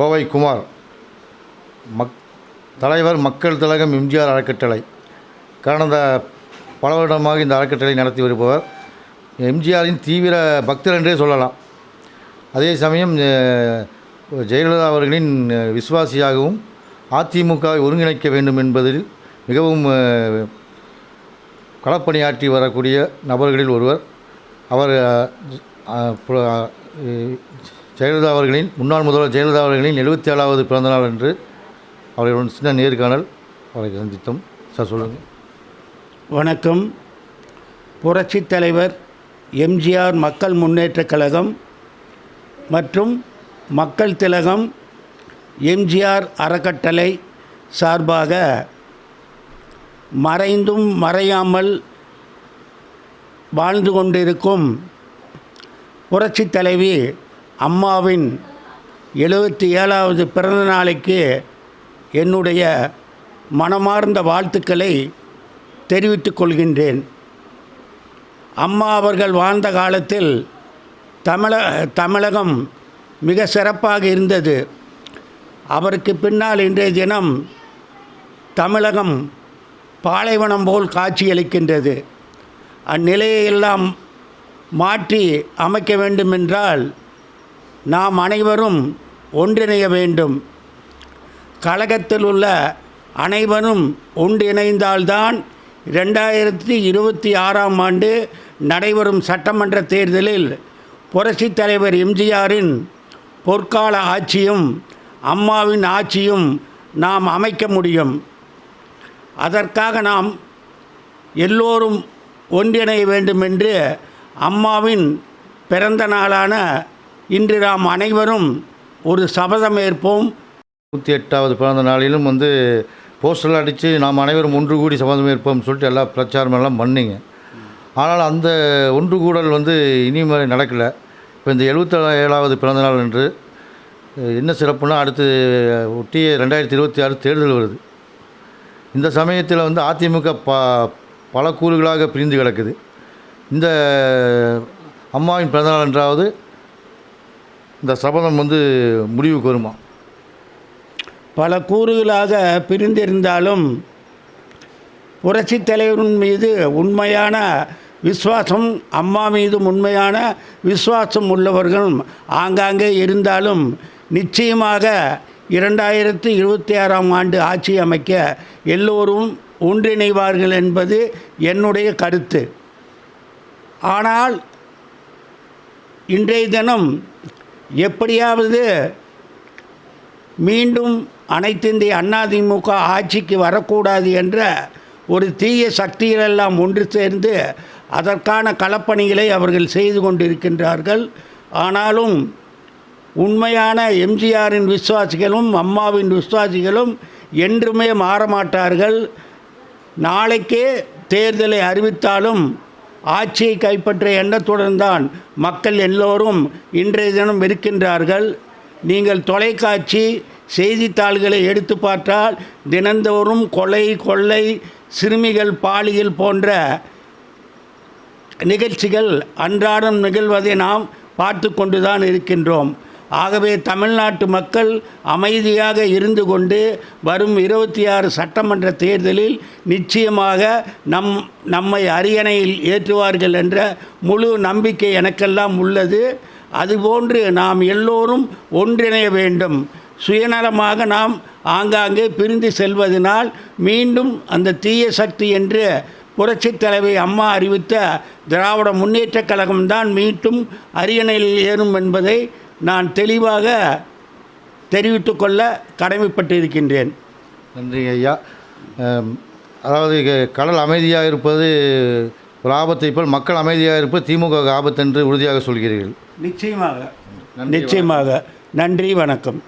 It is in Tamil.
கோவை குமார் மக் தலைவர் மக்கள் திலகம் எம்ஜிஆர் அறக்கட்டளை. கடந்த பல வருடமாக இந்த அறக்கட்டளை நடத்தி வருபவர் எம்ஜிஆரின் தீவிர பக்தர் என்றே சொல்லலாம். அதே சமயம் ஜெயலலிதா அவர்களின் விசுவாசியாகவும் அதிமுகவை ஒருங்கிணைக்க வேண்டும் என்பதில் மிகவும் களப்பணியாற்றி வரக்கூடிய நபர்களில் ஒருவர். அவர் ஜெயலலிதா அவர்களின் முன்னாள் முதல்வர் ஜெயலலிதா அவர்களின் எழுபத்தி ஏழாவது பிறந்தநாள் அன்று அவர்களுடன் சின்ன நேர்காணல் அவரை சந்தித்தோம். சார் சொல்லுங்கள் வணக்கம். புரட்சித் தலைவர் எம்ஜிஆர் மக்கள் முன்னேற்றக் கழகம் மற்றும் மக்கள் திலகம் எம்ஜிஆர் அறக்கட்டளை சார்பாக மறைந்தும் மறையாமல் வாழ்ந்து கொண்டிருக்கும் புரட்சித் தலைவி அம்மாவின் எழுபத்தி ஏழாவது பிறந்த நாளைக்கு என்னுடைய மனமார்ந்த வாழ்த்துக்களை தெரிவித்துக் கொள்கின்றேன். அம்மா அவர்கள் வாழ்ந்த காலத்தில் தமிழ தமிழகம் மிக சிறப்பாக இருந்தது. அவருக்கு பின்னால் இன்றைய தினம் தமிழகம் பாலைவனம் போல் காட்சியளிக்கின்றது. அந்நிலையை எல்லாம் மாற்றி அமைக்க வேண்டுமென்றால் நாம் அனைவரும் ஒன்றிணைய வேண்டும். கழகத்தில் உள்ள அனைவரும் ஒன்றிணைந்தால்தான் ரெண்டாயிரத்தி இருபத்தி ஆறாம் ஆண்டு நடைபெறும் சட்டமன்ற தேர்தலில் புரட்சித் தலைவர் எம்ஜிஆரின் பொற்கால ஆட்சியும் அம்மாவின் ஆட்சியும் நாம் அமைக்க முடியும். அதற்காக நாம் எல்லோரும் ஒன்றிணைய வேண்டும் என்று அம்மாவின் பிறந்த நாளான இன்று நாம் அனைவரும் ஒரு சபதம் ஏற்போம். நூற்றி எட்டாவது பிறந்த நாளிலும் வந்து போஸ்டர் அடித்து நாம் அனைவரும் ஒன்று கூடி சபதம் ஏற்போம்னு சொல்லிட்டு எல்லா பிரச்சாரம் எல்லாம் பண்ணிங்க. ஆனால் அந்த ஒன்று கூடல் வந்து இனிமேல் நடக்கலை. இப்போ இந்த எழுபத்தி ஏழாவது பிறந்தநாள் என்று என்ன சிறப்புனா அடுத்து ஒட்டிய ரெண்டாயிரத்தி இருபத்தி ஆறு தேர்தல் வருது. இந்த சமயத்தில் வந்து அதிமுக ப பல கூறுகளாக பிரிந்து கிடக்குது. இந்த அம்மாவின் பிறந்தநாள் என்றாவது இந்த சபதம் வந்து முடிவுக்கு வருமா? பல கூறுகளாக பிரிந்திருந்தாலும் புரட்சித் தலைவரின் மீது உண்மையான விசுவாசம் அம்மா மீதும் உண்மையான விசுவாசம் உள்ளவர்களும் ஆங்காங்கே இருந்தாலும் நிச்சயமாக இரண்டாயிரத்தி இருபத்தி ஆறாம் ஆண்டு ஆட்சி அமைக்க எல்லோரும் ஒன்றிணைவார்கள் என்பது என்னுடைய கருத்து. ஆனால் இன்றைய தினம் எப்படியாவது மீண்டும் அனைத்திந்திய அதிமுக ஆட்சிக்கு வரக்கூடாது என்ற ஒரு தீய சக்திகளெல்லாம் ஒன்று சேர்ந்து அதற்கான களப்பணிகளை அவர்கள் செய்து கொண்டிருக்கின்றார்கள். ஆனாலும் உண்மையான எம்ஜிஆரின் விசுவாசிகளும் அம்மாவின் விசுவாசிகளும் என்றுமே மாறமாட்டார்கள் நாளைக்கே தேர்தலை அறிவித்தாலும் ஆட்சியை கைப்பற்றிய எண்ணத்துடன் தான் மக்கள் எல்லோரும் இன்றைய தினம் இருக்கின்றார்கள். நீங்கள் தொலைக்காட்சி செய்தித்தாள்களை எடுத்து பார்த்தால் தினந்தோறும் கொலை கொள்ளை சிறுமிகள் பாலியல் போன்ற நிகழ்ச்சிகள் அன்றாடம் நிகழ்வதை நாம் பார்த்து கொண்டுதான் இருக்கின்றோம். ஆகவே தமிழ்நாட்டு மக்கள் அமைதியாக இருந்து கொண்டு வரும் இருபத்தி ஆறு சட்டமன்ற தேர்தலில் நிச்சயமாக நம் நம்மை அரியணையில் ஏற்றுவார்கள் என்ற முழு நம்பிக்கை எனக்கெல்லாம் உள்ளது. அதுபோன்று நாம் எல்லோரும் ஒன்றிணைய வேண்டும். சுயநலமாக நாம் ஆங்காங்கே பிரிந்து செல்வதனால் மீண்டும் அந்த தீய சக்தி என்று புரட்சித் தலைவி அம்மா அறிவித்த திராவிட முன்னேற்றக் கழகம்தான் மீண்டும் அரியணையில் ஏறும் என்பதை நான் தெளிவாக தெரிவித்துக் கொள்ள கடமைப்பட்டிருக்கின்றேன். நன்றி ஐயா. அதாவது கடல் அமைதியாக இருப்பது ஒரு ஆபத்தை போல் மக்கள் அமைதியாக இருப்பது திமுக ஆபத்து என்று உறுதியாக சொல்கிறீர்கள். நிச்சயமாக. நிச்சயமாக. நன்றி வணக்கம்.